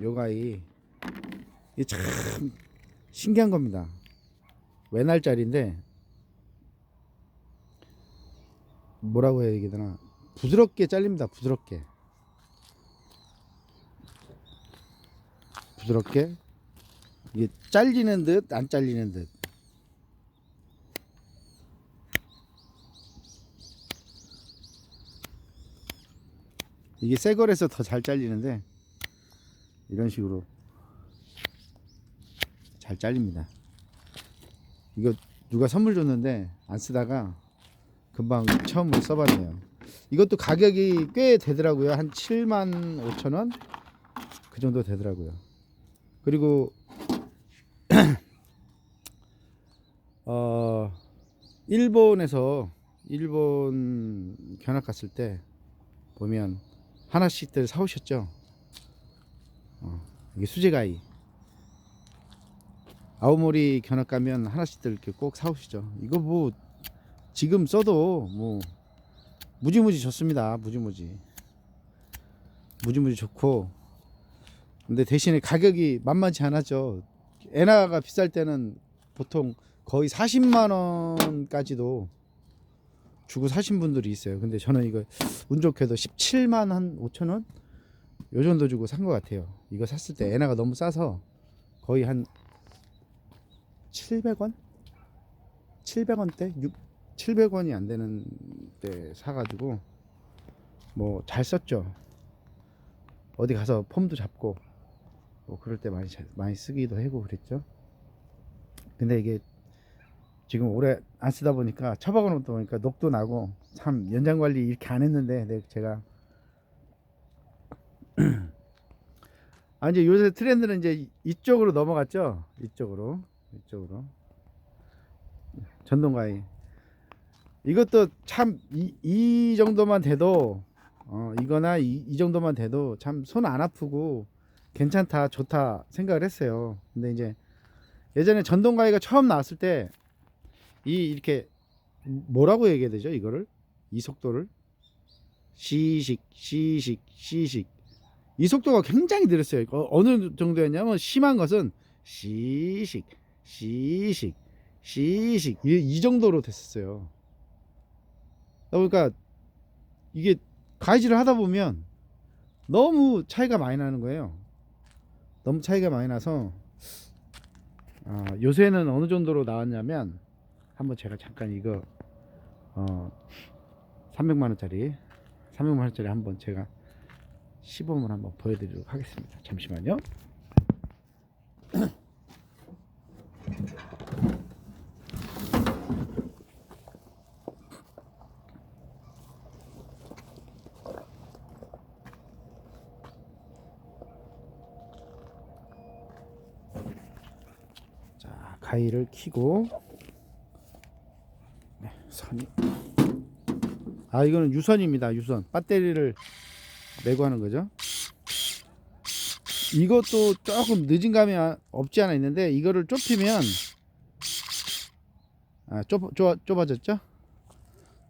요가이 이게 참 신기한 겁니다. 외날짜리인데 뭐라고 해야 되나 부드럽게 잘립니다. 부드럽게 부드럽게 이게 잘리는 듯 안 잘리는 듯 이게 새 거라서 더 잘 잘리는데 이런 식으로 잘 잘립니다. 이거 누가 선물 줬는데 안 쓰다가 금방 처음으로 써봤네요. 이것도 가격이 꽤 되더라고요. 한 7만 5천 원? 그 정도 되더라고요. 그리고 어 일본에서 일본 견학 갔을 때 보면 하나씩들 사오셨죠. 어, 이게 수제가이. 아오모리 견학 가면 하나씩들 이렇게 꼭 사오시죠. 이거 뭐 지금 써도 뭐 무지무지 좋습니다. 무지무지. 무지무지 좋고. 근데 대신에 가격이 만만치 않았죠. 에나가 비쌀 때는 보통 거의 40만 원까지도 주고 사신 분들이 있어요. 근데 저는 이거 운 좋게도 17만 한 5천 원? 요 정도 주고 산 것 같아요. 이거 샀을 때 에나가 너무 싸서 거의 한 700원? 700원대? 6 700원이 안 되는 때 사가지고 뭐 잘 썼죠. 어디 가서 폼도 잡고 뭐 그럴 때 많이 자- 많이 쓰기도 하고 그랬죠. 근데 이게 지금 오래 안 쓰다 보니까 처박아 놓다 보니까 녹도 나고 참 연장 관리 이렇게 안 했는데 네, 제가 아 이제 요새 트렌드는 이제 이쪽으로 넘어갔죠. 이쪽으로 이쪽으로. 전동가이. 이것도 참이 이 정도만 돼도 어 이거나 이, 이 정도만 돼도 참 손 안 아프고 괜찮다 좋다 생각을 했어요. 근데 이제 예전에 전동가이가 처음 나왔을 때 이 이렇게 뭐라고 얘기해야 되죠 이거를? 이 속도를? 시식 시식 시식 이 속도가 굉장히 느렸어요. 어, 어느 정도였냐면 심한 것은 시식 시식 시식. 이, 이 정도로 됐었어요. 그러니까 이게 가이질을 하다 보면 너무 차이가 많이 나는 거예요. 너무 차이가 많이 나서 아, 요새는 어느 정도로 나왔냐면 한번 제가 잠깐 이거 어 300만 원짜리 300만 원짜리 한번 제가 시범을 한번 보여드리도록 하겠습니다. 잠시만요. 자, 가위를 켜고 네, 선이 아 이거는 유선입니다. 유선 배터리를 메고 하는 거죠. 이것도 조금 늦은 감이 아- 없지 않아 있는데 이거를 좁히면 아 좁, 좁, 좁아졌죠?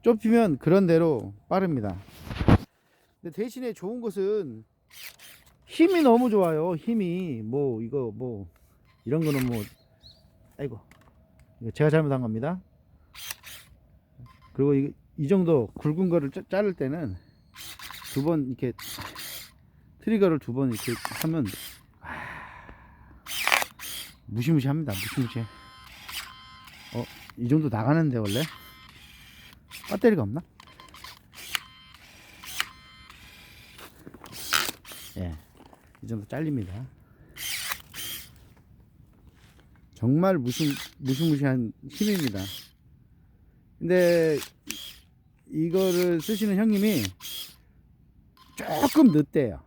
좁히면 그런 대로 빠릅니다. 근데 대신에 좋은 것은 힘이 너무 좋아요. 힘이 뭐 이거 뭐 이런 거는 뭐 아이고 제가 잘못한 겁니다. 그리고 이, 이 정도 굵은 거를 짜- 자를 때는 두 번 이렇게 트리거를 두 번 이렇게 하면 아, 무시무시합니다. 무시무시해. 어, 이 정도 나가는데 원래 배터리가 없나? 예, 이 정도 잘립니다. 정말 무시 무시무시한 힘입니다. 근데 이거를 쓰시는 형님이 조금 늦대요.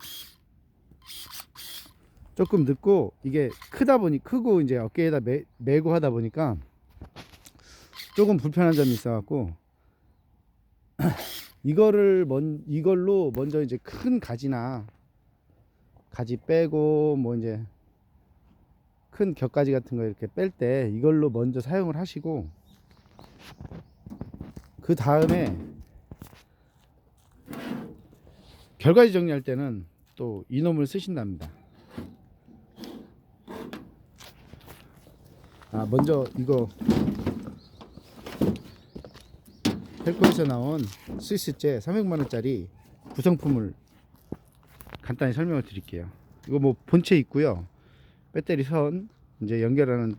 조금 늦고 이게 크다 보니 크고 이제 어깨에다 매, 메고 하다 보니까 조금 불편한 점이 있어갖고 이거를 먼 이걸로 먼저 이제 큰 가지나 가지 빼고 뭐 이제 큰 격가지 같은 거 이렇게 뺄 때 이걸로 먼저 사용을 하시고 그 다음에 결과지 정리할 때는 또 이놈을 쓰신답니다. 아, 먼저 이거 헬코에서 나온 스위스제 300만원짜리 구성품을 간단히 설명을 드릴게요. 이거 뭐 본체 있고요. 배터리 선, 이제 연결하는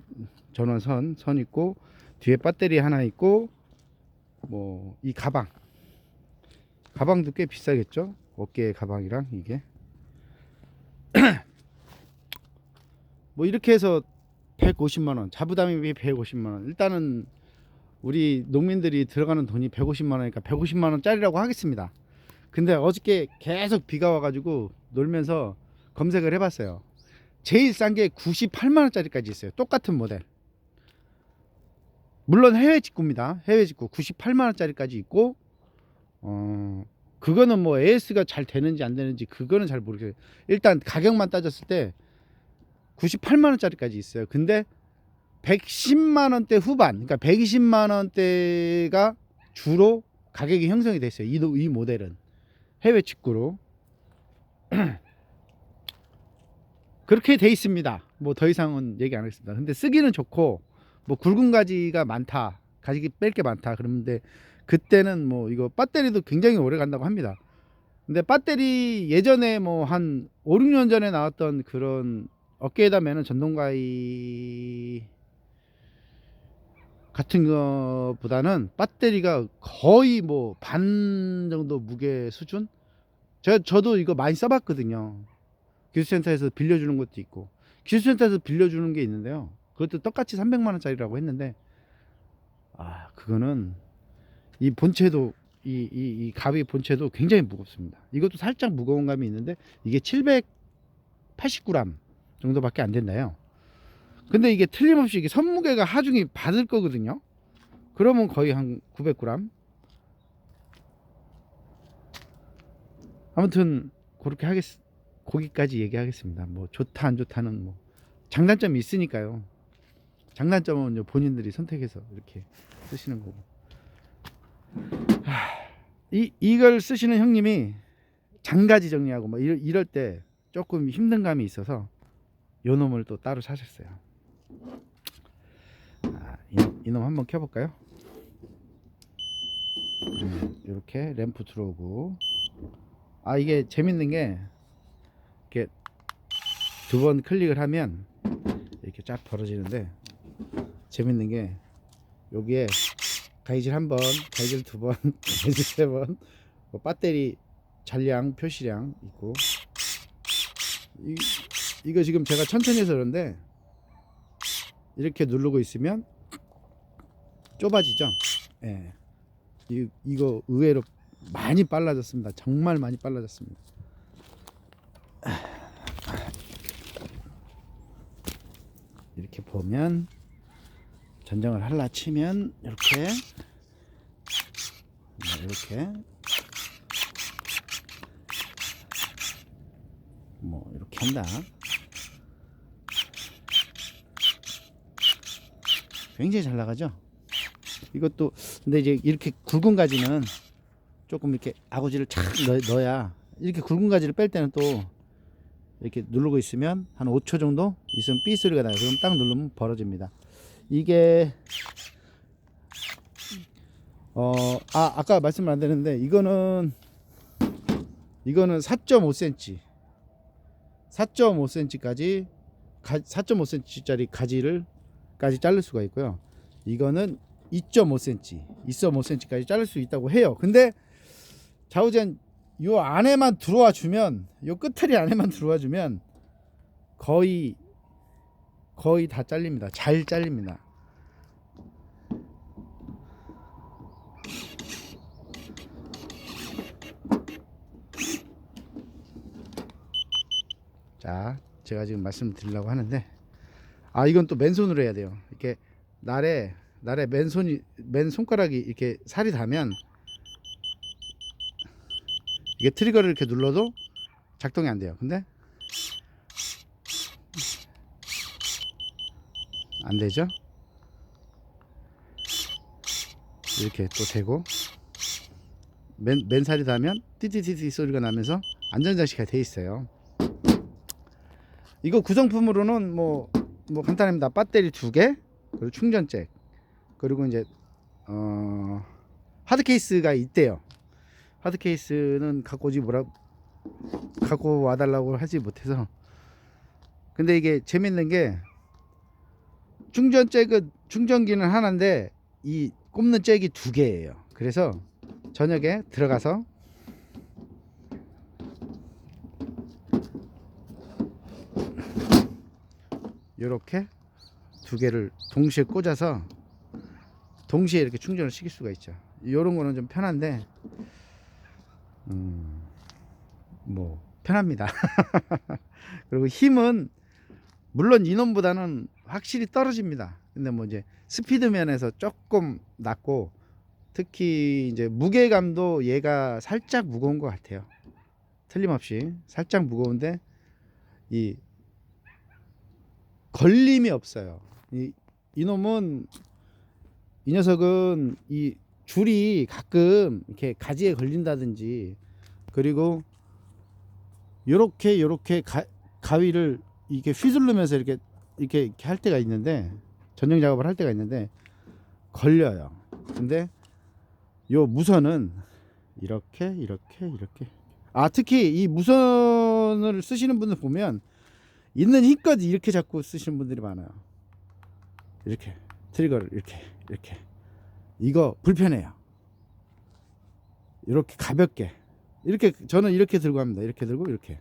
전원선, 선 있고, 뒤에 배터리 하나 있고, 뭐, 이 가방. 가방도 꽤 비싸겠죠? 어깨 가방이랑 이게. 뭐 이렇게 해서 150만 원 자부담이 150만 원. 일단은 우리 농민들이 들어가는 돈이 150만 원이니까 150만 원짜리라고 하겠습니다. 근데 어저께 계속 비가 와가지고 놀면서 검색을 해봤어요. 제일 싼 게 98만 원짜리까지 있어요. 똑같은 모델. 물론 해외 직구입니다. 해외 직구 98만 원짜리까지 있고 어 그거는 뭐 AS가 잘 되는지 안 되는지 그거는 잘 모르겠어요 일단 가격만 따졌을 때 98만 원짜리까지 있어요. 근데 110만 원대 후반, 그러니까 120만 원대가 주로 가격이 형성이 됐어요. 이, 노- 이 모델은 해외 직구로 그렇게 돼 있습니다. 뭐 더 이상은 얘기 안 하겠습니다. 근데 쓰기는 좋고 뭐 굵은 가지가 많다, 가지기 뺄 게 많다. 그러는데 그때는 뭐 이거 배터리도 굉장히 오래 간다고 합니다. 근데 배터리 예전에 뭐 한 5, 6년 전에 나왔던 그런 어깨에다 매는 전동가위 같은 거보다는 배터리가 거의 뭐 반 정도 무게 수준? 제가 저도 이거 많이 써봤거든요. 기술센터에서 빌려주는 것도 있고 기술센터에서 빌려주는 게 있는데요. 그것도 똑같이 300만 원짜리라고 했는데 아 그거는 이 본체도 이, 이, 이 가위 본체도 굉장히 무겁습니다. 이것도 살짝 무거운 감이 있는데 이게 780g 정도밖에 안 된다요. 근데 이게 틀림없이 이게 선무게가 하중이 받을 거거든요. 그러면 거의 한 900g. 아무튼 그렇게 하겠 거기까지 얘기하겠습니다. 뭐 좋다 안 좋다는 뭐 장단점이 있으니까요. 장단점은 본인들이 선택해서 이렇게 쓰시는 거고. 하, 이 이걸 쓰시는 형님이 장가지 정리하고 뭐 이럴, 이럴 때 조금 힘든 감이 있어서 요 놈을 또 따로 사셨어요. 아, 이놈, 한번 켜볼까요? 음, 이렇게 램프 들어오고 아 이게 재밌는 게 이렇게 두 번 클릭을 하면 이렇게 쫙 벌어지는데 재밌는 게 여기에 가이질 한 번, 가이질 두 번, 가이질 세 번, 뭐 배터리 잔량, 표시량 있고 이, 이거 지금 제가 천천히 해서 그런데 이렇게 누르고 있으면 좁아지죠. 예. 이, 이거 의외로 많이 빨라졌습니다. 정말 많이 빨라졌습니다. 이렇게 보면 전정을 할라 치면 이렇게 네, 이렇게 뭐 이렇게 한다. 굉장히 잘 나가죠. 이것도 근데 이제 이렇게 굵은 가지는 조금 이렇게 아구지를 착 넣, 넣어야 이렇게 굵은 가지를 뺄 때는 또 이렇게 누르고 있으면 한 5초 정도 있으면 삐 소리가 나요. 그럼 딱 누르면 벌어집니다. 이게 어 아 아까 말씀 안 되는데 이거는 이거는 4.5cm 4.5cm까지 4.5cm짜리 가지를 까지 자를 수가 있고요. 이거는 2.5cm, 2.5cm까지 자를 수 있다고 해요. 근데 좌우젠 요 안에만 들어와 주면 요 끝털이 안에만 들어와 주면 거의 거의 다 잘립니다. 잘 잘립니다. 자, 제가 지금 말씀드리려고 하는데 아 이건 또 맨손으로 해야 돼요. 이렇게 날에 날에 맨손이 맨 손가락이 이렇게 살이 닿으면 이게 트리거를 이렇게 눌러도 작동이 안 돼요. 근데 안 되죠? 이렇게 또 되고 맨, 맨살이 닿으면 띠띠띠띠 소리가 나면서 안전장치가 돼 있어요. 이거 구성품으로는 뭐, 뭐 간단합니다. 배터리 두 개, 그리고 충전 잭 그리고 이제 어 하드 케이스가 있대요. 하드 케이스는 갖고 오지 뭐라 갖고 와달라고 하지 못해서 근데 이게 재밌는 게 충전 잭은 충전기는 하나인데 이 꼽는 잭이 두 개예요. 그래서 저녁에 들어가서 이렇게 두 개를 동시에 꽂아서 동시에 이렇게 충전을 시킬 수가 있죠. 이런 거는 좀 편한데, 음, 뭐 편합니다. 그리고 힘은 물론 이놈보다는 확실히 떨어집니다. 근데 뭐 이제 스피드 면에서 조금 낮고 특히 이제 무게감도 얘가 살짝 무거운 것 같아요. 틀림없이 살짝 무거운데 이 걸림이 없어요. 이 이놈은 이 녀석은 이 줄이 가끔 이렇게 가지에 걸린다든지 그리고 요렇게 요렇게 가, 가위를 이렇게 휘두르면서 이렇게 이렇게, 이렇게 할 때가 있는데 전용 작업을 할 때가 있는데 걸려요. 근데 요 무선은 이렇게 이렇게 이렇게 아 특히 이 무선을 쓰시는 분들 보면 있는 힘껏 이렇게 잡고 쓰시는 분들이 많아요. 이렇게 트리거를 이렇게 이렇게 이거 불편해요. 이렇게 가볍게 이렇게 저는 이렇게 들고 합니다. 이렇게 들고 이렇게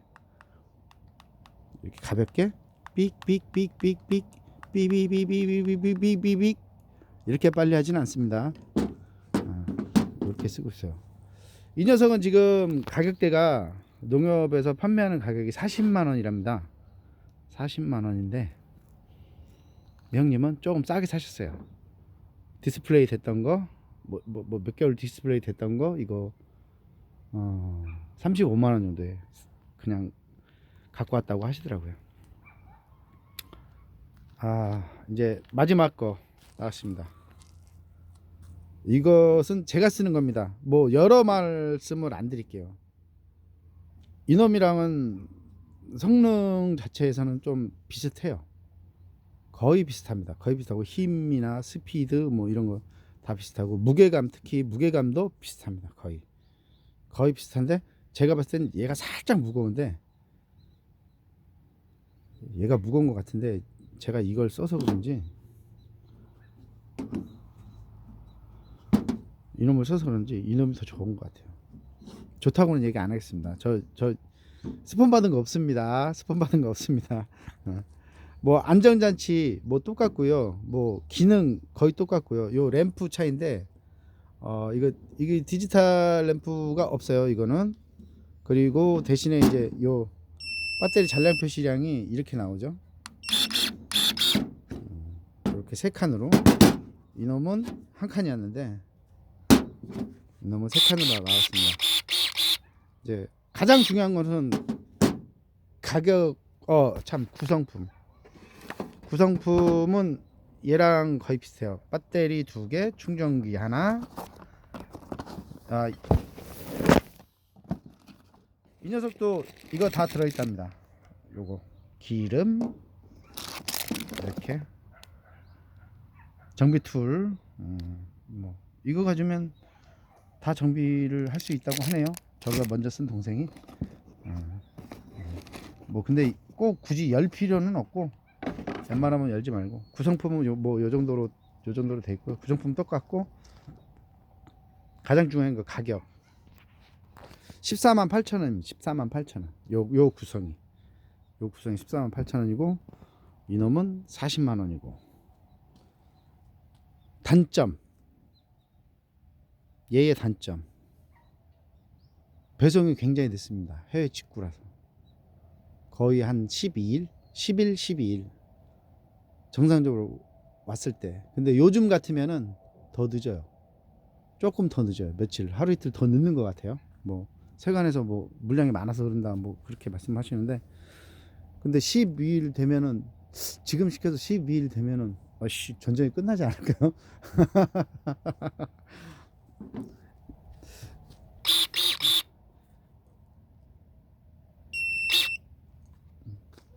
이렇게 가볍게 빅, 빅, 빅, 빅, 빅, 삐비비비비비비비빅 이렇게 빨리 하진 않습니다. 아, 이렇게 쓰고 있어요. 이 녀석은 지금 가격대가 농협에서 판매하는 가격이 40만 원이랍니다. 40만 원인데 형님은 조금 싸게 사셨어요. 디스플레이 됐던 거, 뭐 뭐 몇 개월 디스플레이 됐던 거 이거 어, 35만 원 정도에 그냥 갖고 왔다고 하시더라고요. 아 이제 마지막 거 나왔습니다. 이것은 제가 쓰는 겁니다. 뭐 여러 말씀을 안 드릴게요. 이놈이랑은 성능 자체에서는 좀 비슷해요. 거의 비슷합니다. 거의 비슷하고 힘이나 스피드 뭐 이런 거 다 비슷하고 무게감 특히 무게감도 비슷합니다. 거의 거의 비슷한데 제가 봤을 땐 얘가 살짝 무거운데 얘가 무거운 것 같은데 제가 이걸 써서 그런지 이놈을 써서 그런지 이놈이 더 좋은 것 같아요. 좋다고는 얘기 안 하겠습니다. 저 저 스폰 받은 거 없습니다. 스폰 받은 거 없습니다. 어. 뭐 안전장치 뭐 똑같고요. 뭐 기능 거의 똑같고요. 요 램프 차인데 어 이거 이게 디지털 램프가 없어요. 이거는 그리고 대신에 이제 요 배터리 잔량 표시량이 이렇게 나오죠. 음, 이렇게 세 칸으로 이놈은 한 칸이었는데 이놈은 세 칸으로 나왔습니다. 이제 가장 중요한 것은 가격 어 참 구성품 구성품은 얘랑 거의 비슷해요. 배터리 두 개, 충전기 하나. 아, 이 녀석도 이거 다 들어있답니다. 요거 기름 이렇게 정비 툴, 음, 뭐 이거 가지면 다 정비를 할 수 있다고 하네요. 저가 먼저 쓴 동생이. 음, 음. 뭐 근데 꼭 굳이 열 필요는 없고 웬만하면 열지 말고. 구성품은 요, 뭐, 요 정도로 요 정도로 돼 있고요. 구성품 똑같고 가장 중요한 거 가격. 14만 8천 원 14만 8천 원 요 요 구성이. 요 구성이 14만 8천 원이고 이놈은 40만 원이고 단점. 얘의 단점. 배송이 굉장히 늦습니다. 해외 직구라서. 거의 한 12일? 10일 12일. 정상적으로 왔을 때. 근데 요즘 같으면은 더 늦어요. 조금 더 늦어요. 며칠. 하루 이틀 더 늦는 것 같아요. 뭐 세관에서 뭐 물량이 많아서 그런다 뭐 그렇게 말씀하시는데. 근데 12일 되면은 지금 시켜서 12일 되면은 아씨 전쟁이 끝나지 않을까요?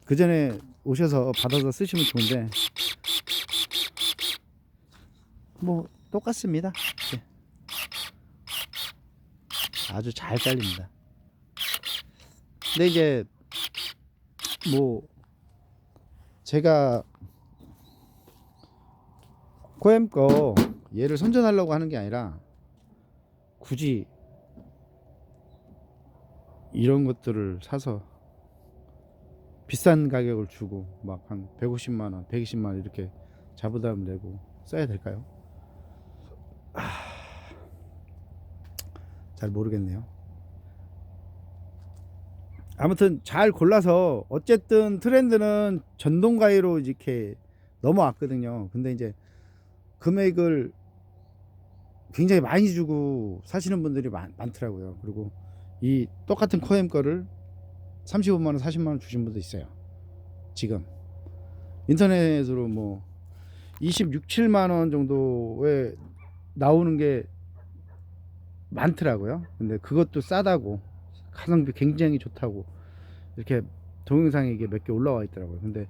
그 전에 오셔서 받아서 쓰시면 좋은데 뭐 똑같습니다. 네. 아주 잘 잘립니다. 근데 이제 뭐 제가 코엠 거 얘를 선전하려고 하는 게 아니라 굳이 이런 것들을 사서 비싼 가격을 주고 막 한 150만 원, 120만 원 이렇게 자부담 내고 써야 될까요? 아, 잘 모르겠네요. 아무튼 잘 골라서 어쨌든 트렌드는 전동 가위로 이렇게 넘어왔거든요. 근데 이제 금액을 굉장히 많이 주고 사시는 분들이 많, 많더라고요. 그리고 이 똑같은 코엠 거를 35만 원, 40만 원 주신 분도 있어요. 지금 인터넷으로 뭐 26, 7만 원 정도에 나오는 게 많더라고요. 근데 그것도 싸다고 가성비 굉장히 좋다고 이렇게 동영상에 이게 몇 개 올라와 있더라고요. 근데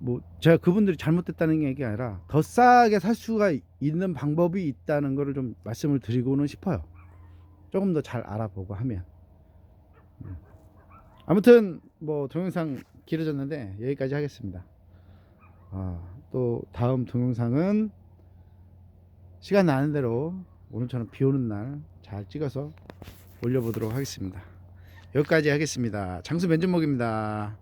뭐 제가 그분들이 잘못됐다는 얘기 아니라 더 싸게 살 수가 있는 방법이 있다는 거를 좀 말씀을 드리고는 싶어요. 조금 더 잘 알아보고 하면. 음. 아무튼 뭐 동영상 길어졌는데 여기까지 하겠습니다. 아, 또 다음 동영상은 시간 나는 대로 오늘처럼 비 오는 날 잘 찍어서 올려보도록 하겠습니다. 여기까지 하겠습니다. 장수 맨전목입니다.